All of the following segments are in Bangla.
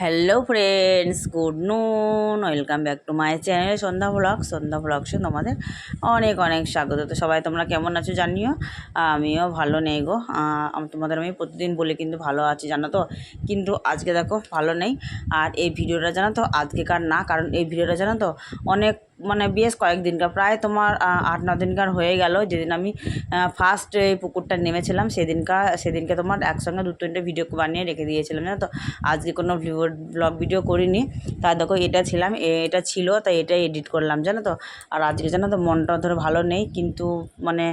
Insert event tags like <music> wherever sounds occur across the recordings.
Hello friends good noon welcome back to my channel Sandhya blog Sandhya ব্লগসে তোমাদের অনেক অনেক স্বাগত। তো সবাই, তোমরা কেমন আছো জানিও? আমিও ভালো নেই গো। তোমাদের আমি প্রতিদিন বলি কিন্তু ভালো আছি, জানো তো? কিন্তু আজকে দেখো ভালো নেই। আর এই ভিডিওটা জানো তো? আজকেকার না, কারণ এই ভিডিওটা জানো তো? অনেক মানে বেশ কয়েকদিনকার প্রায় তোমার আট, ন দিনকার হয়ে গেল। যেদিন আমি ফার্স্ট এই পুকুরটা নেমেছিলাম সেদিনকার সেদিনকে তোমার একসঙ্গে দু তিনটে ভিডিও বানিয়ে রেখে দিয়েছিলাম, জানো তো? আজকে কোনো ব্লগ ভিডিও করিনি। তা দেখো, এটা ছিলাম এটা ছিল, তাই এটা এডিট করলাম, জানো তো? আর আজকে জানো তো, মনটা ধরো ভালো নেই, কিন্তু মানে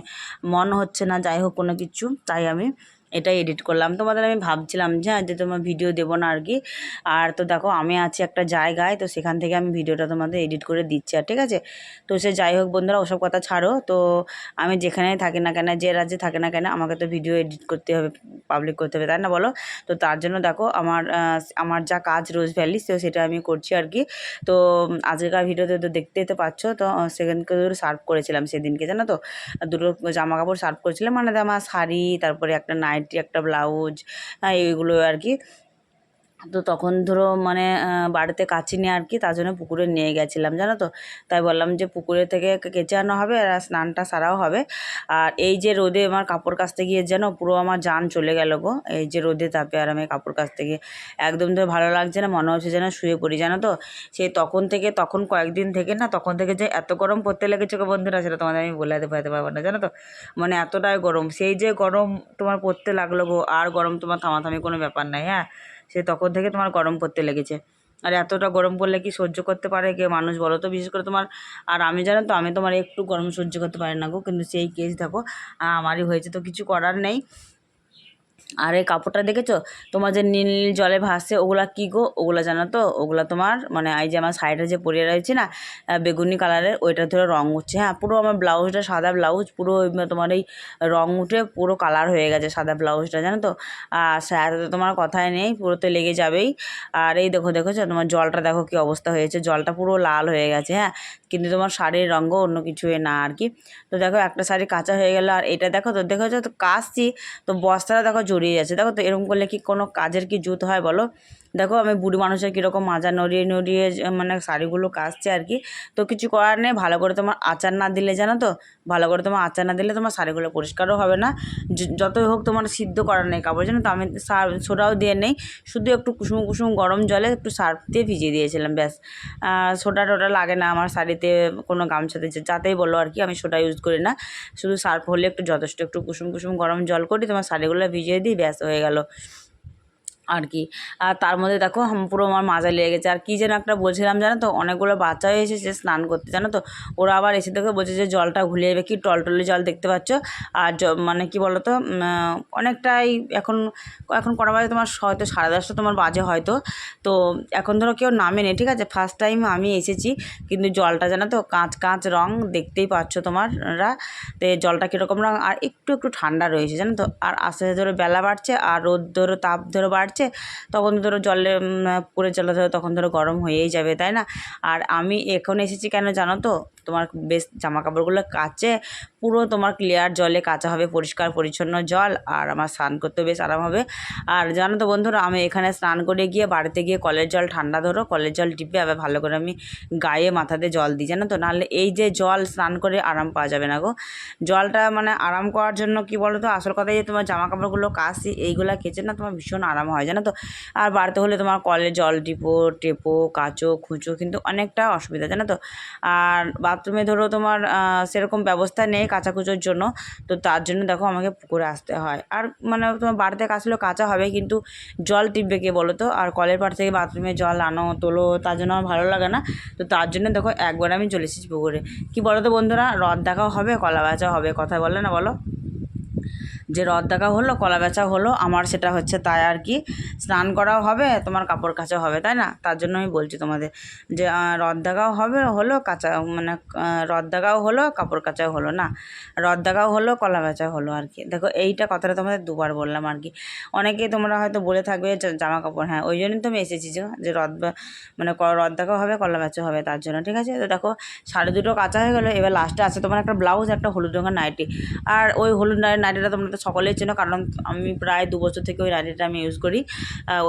মন হচ্ছে না, যাই হোক কোনো কিছু, তাই আমি এটাই এডিট করলাম। তোমাদের আমি ভাবছিলাম যে হ্যাঁ, যে তোমার ভিডিও দেবো না আর কি আর তো দেখো আমি আছি একটা জায়গায় তো সেখান থেকে আমি ভিডিওটা তোমাদের এডিট করে দিচ্ছি। আর ঠিক আছে? তো সে যাই হোক বন্ধুরা ওসব কথা ছাড়ো। তো আমি যেখানেই থাকি না কেন যে রাজ্যে থাকে না কেন আমাকে তো ভিডিও এডিট করতে হবে পাবলিক করতে হবে তাই না বলো? তো তার জন্য দেখো আমার আমার যা কাজ রোজ ভ্যালি তো সেটা আমি করছি আর কি তো আজকেকার ভিডিওতে তো দেখতেই তো পাচ্ছ তো সেখানকে দুটো সার্ভ করেছিলাম সেদিনকে জানো তো? দুটো জামা কাপড় সার্ভ করেছিলাম মানে আমার শাড়ি তারপরে একটা নাইটি একটা ব্লাউজ এইগুলো আর কি। তো তখন ধরো মানে বাড়িতে কাচি নিয়ে আর কি তার জন্য পুকুরে নিয়ে গেছিলাম, জানো তো? তাই বললাম যে পুকুরে থেকে কেচে আনা হবে আর স্নানটা সারাও হবে। আর এই যে রোদে আমার কাপড় কাচতে গিয়ে যেন পুরো আমার জান চলে গেল গো, এই যে রোদে তাপে আর আমি কাপড় কাচতে গিয়ে। একদম তো ভালো লাগছে না, মনে হচ্ছে যেন শুয়ে পড়ি, জানো তো? সেই তখন থেকে, তখন কয়েকদিন থেকে না, তখন থেকে যে এত গরম পড়তে লেগেছে গো বন্ধুরা, সেটা তোমাদের আমি বলে বোঝাতে পারব না, জানো তো? মানে এতটাই গরম, সেই যে গরম তোমার পড়তে লাগল গো, আর গরম তোমার থামাথামি কোনো ব্যাপার নাই হ্যাঁ? সে তখন থেকে তোমার গরম পড়তে লেগেছে। আর এতটা গরম পড়লে কি সহ্য করতে পারে কে মানুষ বলো তো? বিশেষ করে তোমার, আর আমি জানো তো, আমি তোমার একটু গরম সহ্য করতে পারি না গো। কিন্তু সেই কেস দেখো আমারই হয়েছে তো কিছু করার নেই। আর এই কাপড়টা দেখেছ? তোমার যে নীল নীল জলে ভাসছে, ওগুলা কী গো? ওগুলা জানো তো? ওগুলা তোমার মানে এই যে আমার সাইডে যে পরিয়ে রয়েছে না বেগুনি কালারের ওইটা ধরে রং উঠছে। হ্যাঁ পুরো আমার ব্লাউজটা সাদা ব্লাউজ পুরো তোমার এই রং উঠে পুরো কালার হয়ে গেছে সাদা ব্লাউজটা জানো তো? আর সাথে তো তোমার কথাই নেই, পুরো তো লেগে যাবেই। আর এই দেখো, দেখেছ? তোমার জলটা দেখো কি অবস্থা হয়েছে। জলটা পুরো লাল হয়ে গেছে হ্যাঁ? কিন্তু তোমার শাড়ির রঙও অন্য কিছু না আর কি। তো দেখো, একটা শাড়ি কাঁচা হয়ে গেল, আর এটা দেখো তো, দেখেছ? তো কাচছি। তো বস্তাটা দেখো যাচ্ছে। দেখো তো এরকম করলে কি কোনো কাজের কি জুত হয় বলো? দেখো আমি বুড়ি মানুষের কীরকম মাজা নড়িয়ে নড়িয়ে মানে শাড়িগুলো কাচছে আর কি। তো কিছু করার নেই, ভালো করে তোমার আচার না দিলে জানো তো, ভালো করে তোমার আচার না দিলে তোমার শাড়িগুলো পরিষ্কারও হবে না। যতই হোক তোমার সিদ্ধ করার নেই কাপড়, জানো তো আমি সোডাও দিয়ে নেই, শুধু একটু কুসুম কুসুম গরম জলে একটু সার্ফ দিয়ে ভিজিয়ে দিয়েছিলাম, ব্যাস। সোডা টোডা লাগে না আমার শাড়িতে কোনো গামছাতে যাতেই বলো আর কি, আমি সোডা ইউজ করি না। শুধু সার্ফ হলে একটু যথেষ্ট একটু কুসুম কুসুম গরম জল করি তোমার শাড়িগুলো ভিজিয়ে দিই ব্যাস হয়ে গেল আর কি আর তার মধ্যে দেখো পুরো আমার মাজা লেগে গেছে। আর কী যেন একটা বলছিলাম জানো তো, অনেকগুলো বাচ্চাও এসেছে স্নান করতে, জানো তো? ওরা আবার এসে দেখে বলছে যে, জলটা ঘুলে যাবে কি টলটলে জল দেখতে পাচ্ছ? আর মানে কি বলো তো অনেকটাই এখন এখন কটা বাজে তোমার, হয়তো সাড়ে দশটা তোমার বাজে হয়তো। তো এখন ধরো কেউ নামে নামেনি ঠিক আছে? ফার্স্ট টাইম আমি এসেছি, কিন্তু জলটা জানো তো, কাঁচ কাঁচ রং দেখতেই পাচ্ছ তোমাররা। তো জলটা কীরকম রং, আর একটু একটু ঠান্ডা রয়েছে, জানো তো? আর আস্তে আস্তে ধরো বেলা বাড়ছে, আর রোদ ধরো, তাপ ধরো বাড়ছে। তখন ধরো জলে পুকুরের জলে ধরো, তখন ধরো গরম হয়েই যাবে, তাই না? আর আমি এখন এসেছি কেন জানো তো? তোমার বেশ জামা কাপড়গুলো কাচে, পুরো তোমার ক্লিয়ার জলে কাচা হবে, পরিষ্কার, পরিচ্ছন্ন জল আর আমার স্নান করতেও বেশ আরাম হবে। আর জানো তো বন্ধুরা, আমি এখানে স্নান করে গিয়ে বাড়িতে গিয়ে কলের জল ঠান্ডা ধরো, কলের জল টিপে আবার ভালো করে আমি গায়ে, মাথাতে জল দিই, জানো তো? নাহলে এই যে জল স্নান করে আরাম পাওয়া যাবে না গো। জলটা মানে আরাম করার জন্য কি বলো তো আসল কথা যে তোমার জামা কাপড়গুলো কাশি এইগুলো কেচে না তোমার ভীষণ আরাম হয়, জানো তো? আর বাড়িতে হলে তোমার কলে জল টিপো, টেপো, কাচো, খুঁচো কিন্তু অনেকটা অসুবিধা, জানো তো? আর বাথরুমে ধরো তোমার সেরকম ব্যবস্থা নেই কাচাকুচোর জন্য, তো তার জন্য দেখো আমাকে পুকুরে আসতে হয়। আর মানে তোমার বাড়িতে কাচলেও কাঁচা হবে, কিন্তু জল টিপবে কে বলো তো? আর কলের পাড় থেকে বাথরুমে জল আনো, তোলো, তার জন্য আমার ভালো লাগে না। তো তার জন্য দেখো একবার আমি চলে এসেছি পুকুরে। কী বলো তো বন্ধুরা? রদ দেখাও হবে, কলা বাঁচাও হবে, কথা বলে না বলো? যে রদ দেখা হলো, কলা বেচা হলো, আমার সেটা হচ্ছে তাই আর কি। স্নান করাও হবে, তোমার কাপড় কাচা হবে, তাই না? তার জন্য আমি বলছি তোমাদের যে রদ দেখাও হবে, হলো, কাঁচা মানে রদ দেখাও হলো, কাপড় কাচাও হলো, না? রদ দেখাও হলো, কলা বেচাও হলো আর কি। দেখো, এইটা কথাটা তোমাদের দুবার বললাম আর কি। অনেকেই তোমরা হয়তো বলে থাকবে জামা কাপড় হ্যাঁ ওই জন্যই তো আমি এসেছি যে রদ মানে রদ দেখাও হবে, কলা বেচাও হবে, তার জন্য, ঠিক আছে? তো দেখো, সাড়ে দুটো কাঁচা হয়ে গেলো, এবার লাস্টে আছে তোমার একটা ব্লাউজ, একটা হলুদ রঙের নাইটি। আর ওই হলুদ নাইটিটা তোমরা তো সকলের জন্য, কারণ আমি প্রায় দু বছর থেকে ওই নাইটিটা আমি ইউজ করি।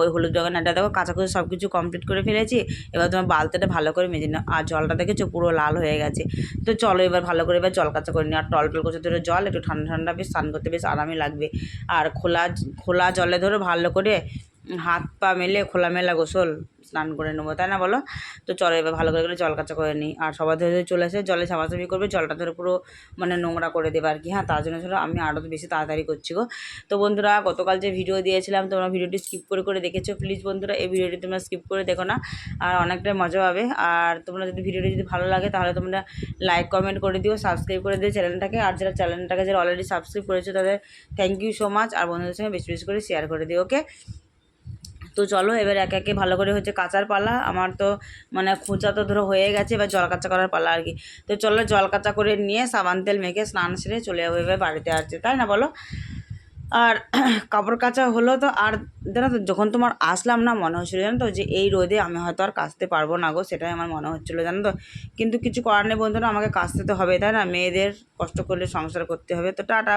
ওই হলুদ রঙের নাইটিটা দেখো, কাঁচাকুচি সব কিছু কমপ্লিট করে ফেলেছি। এবার তোমার বালতিটা ভালো করে মেজে নাও। আর জলটা দেখেছ? পুরো লাল হয়ে গেছে। তো চলো এবার ভালো করে এবার জল কাঁচা করে নিই। আর টল টল করছে ধরো জল, একটু ঠান্ডা ঠান্ডা বেশ স্নান করতে বেশ আরামই লাগবে। আর খোলা খোলা জলে ধরো ভালো করে হাত পা মেলে খোলামেলা গোসল, স্নান করে নেব, তাই না বলো? তো চলো এবার ভালো করে করে জল কাঁচা করে নিই। আর সবাই ধরে ধরে চলে আসে জলে সাবাসাবি করবে, জলটা ধরে পুরো মানে নোংরা করে দেবে আর কি। হ্যাঁ তার জন্য ধরো আমি আরও তো বেশি তাড়াতাড়ি করছি গো। তো বন্ধুরা, গতকাল যে ভিডিও দিয়েছিলাম, তোমরা ভিডিওটি স্কিপ করে করে দেখেছ। প্লিজ বন্ধুরা, এই ভিডিওটি তোমরা স্কিপ করে দেখো না। আর অনেকটাই মজা পাবে আর তোমরা যদি ভিডিওটি যদি ভালো লাগে, তাহলে তোমরা লাইক কমেন্ট করে দিও সাবস্ক্রাইব করে দিও চ্যানেলটাকে আর যারা চ্যানেলটাকে যারা অলরেডি সাবস্ক্রাইব করেছ, তাদের থ্যাংক ইউ সো মাচ আর বন্ধুদের সঙ্গে বেশি বেশি করে শেয়ার করে দিও ওকে তো চলো, এবার একে একে ভালো করে হচ্ছে কাঁচার পালা। আমার তো মানে খোঁচা তো ধরো হয়ে গেছে, এবার জল কাঁচা করার পালা আর কি। তো চলো, জল কাচা করে নিয়ে সাবান তেল মেখে স্নান সেরে চলে যাব এবার বাড়িতে আসছে তাই না বলো? আর <clears throat> কাপড় কাচা হলো তো, আর জানো তো, যখন তোমার আসলাম না, মনে হচ্ছিল জানো তো যে এই রোদে আমি হয়তো আর কাচতে পারব না গো, সেটাই আমার মনে হচ্ছিল, জানো তো? কিন্তু কিছু করার নেই বন্ধুরা, আমাকে কাচতে তো হবে, তাই না? মেয়েদের কষ্ট করলে সংসার করতে হবে, তো টাটা।